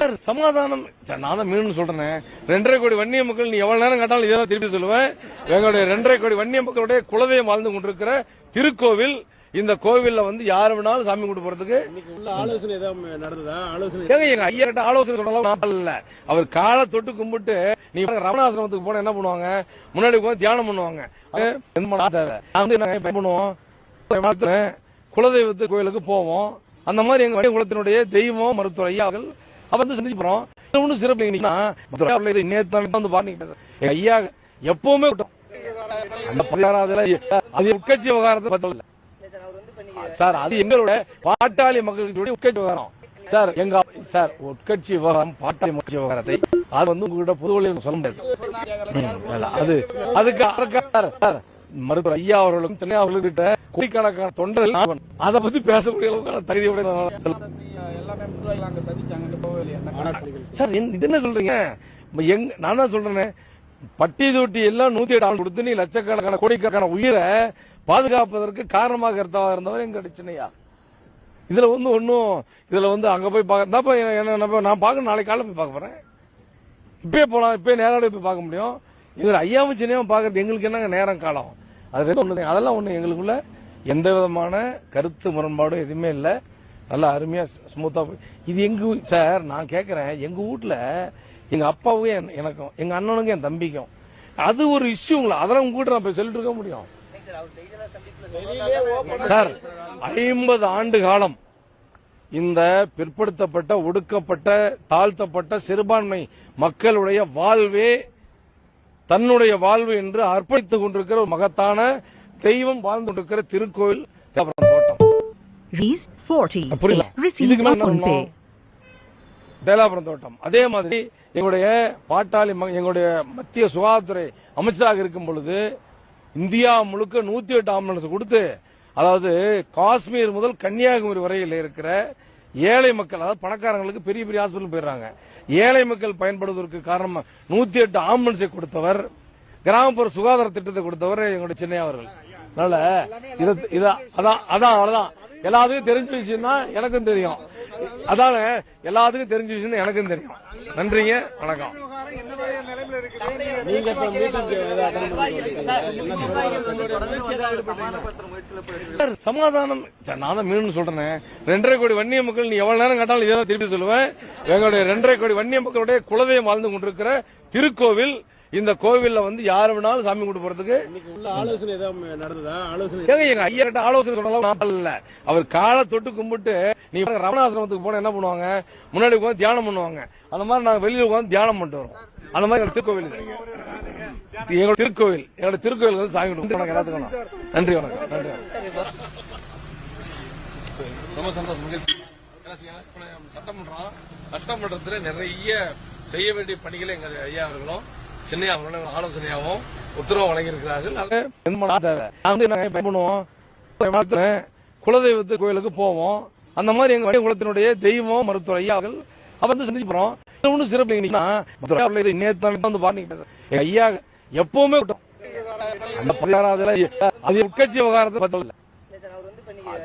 Sir, சமாதானம். Sir, நான் தான் மீன் சொல்றேன். ரெண்டரை கோடி வன்னிய மக்கள் நீ எவ்வளவு நேரம் கேட்டாலும் இதை திருப்பி சொல்லுவேன். எங்களுடைய ரெண்டரை கோடி வன்னிய மக்களுடைய குலதெய்வம் வாழ்ந்து கொண்டிருக்கிற திருக்கோவில் இந்த கோவில்ல வந்து யாரு வேணாலும் சாமி கும்பிட்டு போறதுக்கு. உள்ள ஆலோசனை ஏதாவது நடந்ததா ஆலோசனை ஏங்க எங்க ஐயா கிட்ட ஆலோசனை சொல்லலாம் நான் இல்ல அவர் காலை தொட்டு கும்பிட்டு நீ ரமணாசிரமத்துக்கு போனா என்ன பண்ணுவாங்க? முன்னாடி போய் தியானம் பண்ணுவாங்க. நான் வந்து என்ன பண்ணுவோம் குலதெய்வத்து கோயிலுக்கு போவோம். அந்த மாதிரி எங்க குலத்தினுடைய தெய்வம் மருத்துவ ஐயாக்கள் அவர் வந்து சந்திச்சு போறோம் இது சிறப்பு இல்லைங்கன்னா நேத்து வந்து பாருங்க எங்க ஐயா எப்பவுமே அந்த பதினாறாவதுல அது உட்கட்சி விவகாரத்தை பத்தி சார் அது எங்களோட பாட்டாளி மக்களுடைய உட்கட்சி விவகாரம். சார் எங்க சார் உட்கட்சி விவகாரம் பாட்டாளி மக்கள் விவகாரத்தை அது வந்து உங்ககிட்ட பொது சொல்ல முடியாது. அது அதுக்கு அதுக்கு- சார், சார், மருத்துவர் ஐயா அவர்களுக்கும் சென்னை அவர்களுக்கிட்ட கோடிக்கணக்கான தொண்டர்கள் அதை பத்தி பேசக்கூடிய அளவுக்கான கோவில் சார் இது என்ன சொல்றீங்க? எங்க நான் தான் சொல்றேன். பட்டி தொட்டி எல்லாம் நூத்தி எட்டு ஆள் கொடுத்து நீ லட்சக்கணக்கான கோடிக்கணக்கான உயிரை பாதுகாப்பதற்கு காரணமாக இருந்தவா இருந்தவர் எங்க சின்னையா? இதுல வந்து ஒன்னும் இதுல வந்து அங்க போய் பார்க்க நான் பார்க்க நாளைக்கு காலைல போய் பார்க்க போறேன். இப்பயே போலாம் இப்பயே நேராக போய் பார்க்க முடியும். இதுல ஐயாவும் சின்னையாவும் பார்க்கறது எங்களுக்கு என்னங்க நேரம் காலம்? அது ரெண்டும் ஒன்று அதெல்லாம் ஒன்று எங்களுக்குள்ள எந்த விதமான கருத்து முரண்பாடும் எதுவுமே இல்லை. நல்லா அருமையா ஸ்மூத்தா இது எங்க சார் நான் கேட்கறேன் எங்க வீட்ல எங்க அப்பாவும் என்- எனக்கும் எங்க அண்ணனுக்கும் என் தம்பிக்கும் அது ஒரு இஷ்யூங்களா அதெல்லாம் உங்க கூட நான் போய் சொல்லிட்டு இருக்க முடியும். சார் ஐம்பது ஆண்டு காலம் இந்த பிற்படுத்தப்பட்ட ஒடுக்கப்பட்ட தாழ்த்தப்பட்ட சிறுபான்மை மக்களுடைய வாழ்வே தன்னுடைய வாழ்வு என்று அர்ப்பணித்துக் கொண்டிருக்கிற ஒரு மகத்தான தெய்வம் வாழ்ந்து கொண்டிருக்கிற திருக்கோயில் தேவபுரம் தோட்டம் Rupees 40. புரியல Received இதுக்கு மேல on என்ன Pay. பண்ணணும்? தேலாபுரம் தோட்டம் அதே மாதிரி எங்களுடைய பாட்டாளி எங்களுடைய மத்திய சுகாதாரத்துறை அமைச்சராக இருக்கும் பொழுது இந்தியா முழுக்க நூத்தி எட்டு ஆம்புலன்ஸ் கொடுத்து அதாவது காஷ்மீர் முதல் கன்னியாகுமரி வரையில் இருக்கிற ஏழை மக்கள் அதாவது பணக்காரங்களுக்கு பெரிய பெரிய ஹாஸ்பிட்டல் போயிடுறாங்க. ஏழை மக்கள் பயன்படுவதற்கு காரணம் நூத்தி எட்டு ஆம்புலன்ஸை கொடுத்தவர் கிராமப்புற சுகாதார திட்டத்தை கொடுத்தவர் எங்களுடைய சென்னை அவர்கள். அதனால இத அதான் அதான் அவ்வளவுதான். எல்லாத்துக்கும் தெரிஞ்ச விஷயம் தான் எனக்கும் தெரியும். அதான எல்லாத்துக்கும் தெரிஞ்ச விஷயம் தான் எனக்கும் தெரியும். நன்றிங்க வணக்கம். நீங்க இப்ப மீட்டிங் சார், சமாதானம். சார், நான் தான் மீண்டும் சொல்றேன். ரெண்டரை கோடி வன்னிய மக்கள் நீ எவ்வளவு நேரம் கேட்டாலும் இதை திருப்பி சொல்லுவேன். எங்களுடைய ரெண்டரை கோடி வன்னிய மக்களுடைய குலதெய்வம் வாழ்ந்து கொண்டிருக்கிற திருக்கோவில் இந்த கோவில்ல வந்து யாரு வேணாலும் சாமி கும்பிட்டு போறதுக்கு உள்ள ஆலோசனை ஏதாவது நடந்ததா? ஆலோசனை எங்க ஐயா கிட்ட ஆலோசனை சொல்லலாம் நான் இல்ல. அவர் காலை தொட்டு கும்பிட்டு நீ ரமணாசிரமத்துக்கு போனா என்ன பண்ணுவாங்க? முன்னாடி உட்கார்ந்து தியானம் பண்ணுவாங்க. அந்த மாதிரி நாங்க வெளியில உட்கார்ந்து தியானம் பண்ணிட்டு வரோம் அந்த மாதிரி எங்க திருக்கோவில். எங்களோட திருக்கோவில் எங்களோட திருக்கோவில் வந்து சாமி கும்பிட்டு வணக்கம் எல்லாத்துக்கும் நன்றி வணக்கம் நன்றி. ரொம்ப சந்தோஷம் சட்டமன்றம் சட்டமன்றத்துல நிறைய செய்ய வேண்டிய பணிகளை எங்க ஐயா அவர்களும் சென்னை அவர்களும் ஆலோசனையாகவும் உத்தரவு வழங்கியிருக்கிறார்கள். குலதெய்வத்து கோயிலுக்கு போவோம். அந்த மாதிரி எங்க வணிக குலத்தினுடைய தெய்வம் மருத்துவர் ஐயாக்கள் அப்ப வந்து சந்திச்சு போறோம் ஒண்ணும் சிறப்பு ஐயா அவர்கள் தான் வந்து பாருங்க. எங்க ஐயா எப்பவுமே அது உட்கட்சி விவகாரத்தை பத்தி இல்ல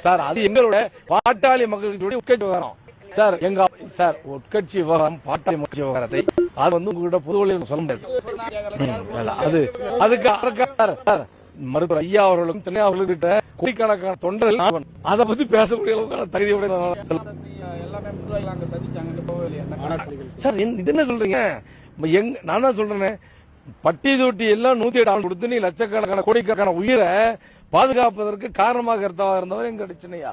சார் அது எங்களோட பாட்டாளி மக்களுடைய உட்கட்சி விவகாரம். சார் எங்க சார் உட்கட்சி விவகாரம் பாட்டாளி மக்கள் விவகாரத்தை அது வந்து உங்ககிட்ட பொது வழியில் சொல்ல முடியாது. அது அதுக்கு சார், சார், மருத்துவர் ஐயா அவர்களுக்கும் சென்னை அவர்களுக்கிட்ட கோடிக்கணக்கான தொண்டர்கள் அதை பத்தி பேசக்கூடிய அளவுக்கான கோவில் சார் என்ன- இது என்ன சொல்றீங்க? எங்க நான் தான் சொல்றேன்? பட்டி தொட்டி எல்லாம் நூத்தி எட்டு கொடுத்து நீ லட்சக்கணக்கான கோடிக்கணக்கான உயிரை பாதுகாப்பதற்கு காரணமாக இருந்தவா இருந்தவர் எங்க சின்னையா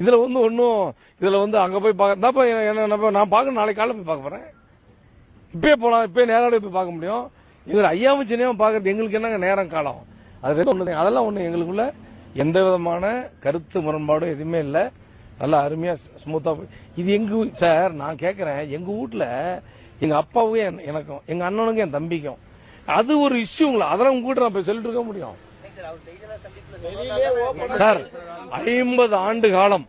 இதுல வந்து ஒன்னும் இதுல வந்து அங்க போய் பார்க்க என்ன நான் பார்க்க நாளைக்கு காலைல போய் பார்க்க போறேன். இப்பயே போலாம் இப்பயே நேரோட போய் பார்க்க முடியும். இதில் ஐயாவும் சின்னையாவும் பார்க்கறது எங்களுக்கு என்னங்க நேரம் காலம்? அது ரெண்டும் ஒண்ணு அதெல்லாம் ஒண்ணு எங்களுக்குள்ள எந்த விதமான கருத்து முரண்பாடும் எதுவுமே இல்லை. நல்லா அருமையா ஸ்மூத்தா இது எங்க சார் நான் கேக்குறேன். எங்க வீட்ல எங்க அப்பாவும் என்- எனக்கும் எங்க அண்ணனுக்கும் என் தம்பிக்கும். அது ஒரு இஷ்யூங்களா அதெல்லாம் உங்ககிட்ட நான் போய் சொல்லிட்டு இருக்க முடியும். சார் ஐம்பது ஆண்டு காலம்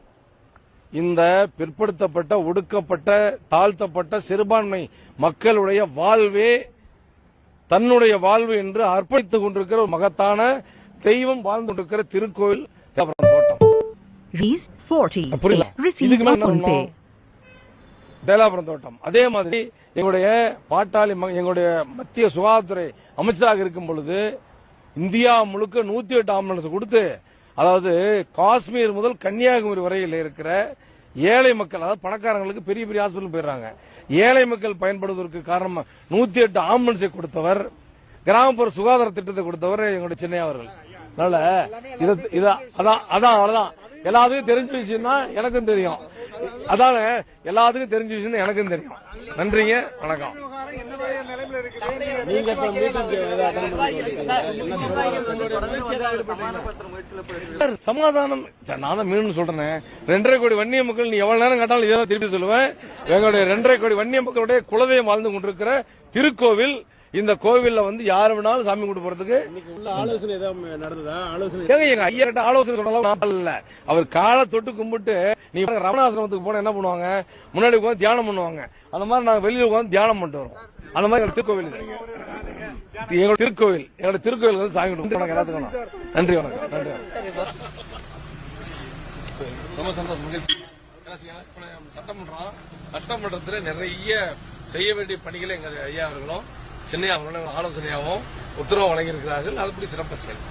இந்த பிற்படுத்தப்பட்ட ஒடுக்கப்பட்ட தாழ்த்தப்பட்ட சிறுபான்மை மக்களுடைய வாழ்வே தன்னுடைய வாழ்வு என்று அர்ப்பணித்துக் கொண்டிருக்கிற ஒரு மகத்தான தெய்வம் வாழ்ந்து கொண்டிருக்கிற திருக்கோயில் தோட்டம் Rupees 40. புரியல Received இதுக்கு மேல on என்ன PhonePe. பண்ணணும்? தேலாபுரம் தோட்டம் அதே மாதிரி எங்களுடைய பாட்டாளி எங்களுடைய மத்திய சுகாதாரத்துறை அமைச்சராக இருக்கும் பொழுது இந்தியா முழுக்க நூத்தி எட்டு ஆம்புலன்ஸ் கொடுத்து அதாவது காஷ்மீர் முதல் கன்னியாகுமரி வரையில் இருக்கிற ஏழை மக்கள் அதாவது பணக்காரங்களுக்கு பெரிய பெரிய ஹாஸ்பிட்டல் போயிடுறாங்க. ஏழை மக்கள் பயன்படுவதற்கு காரணம் நூத்தி எட்டு ஆம்புலன்ஸை கொடுத்தவர் கிராமப்புற சுகாதார திட்டத்தை கொடுத்தவர் எங்களுடைய சென்னை அவர்கள். அதனால அதான் அதான் அவ்வளவுதான். எல்லாத்துக்கும் தெரிஞ்ச விஷயம் தான் எனக்கும் தெரியும். அதான எல்லாத்துக்கும் தெரிஞ்ச விஷயம் தான் எனக்கும் தெரியும். நன்றிங்க வணக்கம். நீங்க சமாதானம். நான் தான் மீண்டும் சொல்றேன். ரெண்டரை கோடி வன்னிய மக்கள் நீ எவ்வளவு நேரம் கேட்டாலும் இதை தான் திருப்பி சொல்லுவேன். எங்களுடைய ரெண்டரை கோடி வன்னிய மக்களுடைய குலதெய்வம் வாழ்ந்து கொண்டிருக்கிற திருக்கோவில் இந்த கோவில்ல வந்து யாரு வேணாலும் சாமி கும்பிட்டு போறதுக்கு உள்ள ஆலோசனை ஏதாவது நடந்ததா? ஆலோசனை எங்க ஐயா கிட்ட ஆலோசனை சொல்லலாம் நான் இல்ல. அவர் காலை தொட்டு கும்பிட்டு நீ ரமணாசிரமத்துக்கு போனா என்ன பண்ணுவாங்க? முன்னாடி உட்காந்து தியானம் பண்ணுவாங்க. அந்த மாதிரி நாங்க வெளியில உட்காந்து தியானம் பண்ணிட்டு வரோம். அந்த மாதிரி எங்க திருக்கோவில். எங்களோட திருக்கோவில் எங்களோட திருக்கோவில் வந்து சாமி கும்பிட்டு வணக்கம் எல்லாத்துக்கும் நன்றி வணக்கம். நன்றி ரொம்ப சந்தோஷம் சட்டமன்றம் சட்டமன்றத்தில் நிறைய செய்ய வேண்டிய பணிகளை எங்க ஐயா அவர்களும் சென்னை அவர்களும் ஆலோசனையாகவும் உத்தரவு வழங்கியிருக்கிறார்கள். அதுபடி சிறப்பாக செயல்.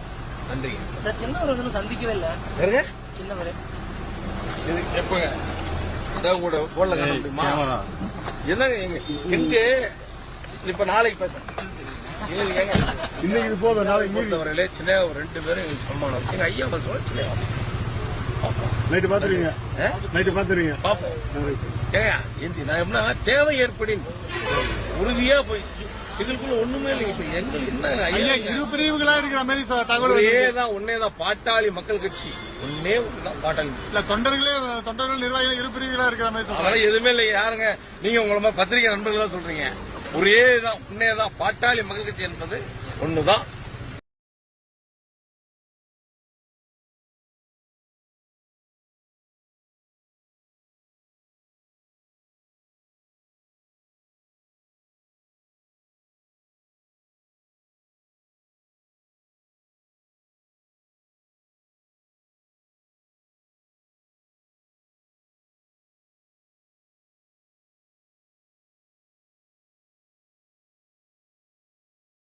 சின்னவர்கள் சந்திக்கவே இல்ல. யாருங்க சின்னவர் இது எப்பங்க? உங்களோட போன்ல காட்ட முடியுமா? என்னங்க எங்க எங்க? இப்ப நாளைக்கு ஏங்க. இன்னைக்கு இது போதும் நாளைக்கு பொறுத்தவரையிலே சின்ன ஒரு ரெண்டு பேரும் எங்களுக்கு சம்மானம் எங்க ஐயா சொல்ல சின்ன நைட்டு பாத்துருவீங்க? நைட்டு பாத்துருவீங்க பாப்போம். ஏங்க இந்த நான் எப்படின்னா தேவை ஏற்படின் உறுதியா போய் இதுக்குள்ள ஒண்ணுமே இல்லைங்க. இப்ப எங்க என்ன ஐயா இரு பிரிவுகளா இருக்கிற மாதிரி தகவல் வருது. தான் ஒன்னே தான். பாட்டாளி மக்கள் கட்சி. ஒன்னே ஒண்ணுதான் பாட்டாளி இல்ல தொண்டர்களே தொண்டர்கள் நிர்வாகிகள் இரு பிரிவுகளா இருக்கிற மாதிரி. அதெல்லாம் எதுவுமே இல்லைங்க. யாருங்க? நீங்க உங்களை மாதிரி பத்திரிகை நண்பர்களா சொல்றீங்க. ஒரே தான் உன்னே தான். பாட்டாளி மக்கள் கட்சி என்பது ஒண்ணுதான்.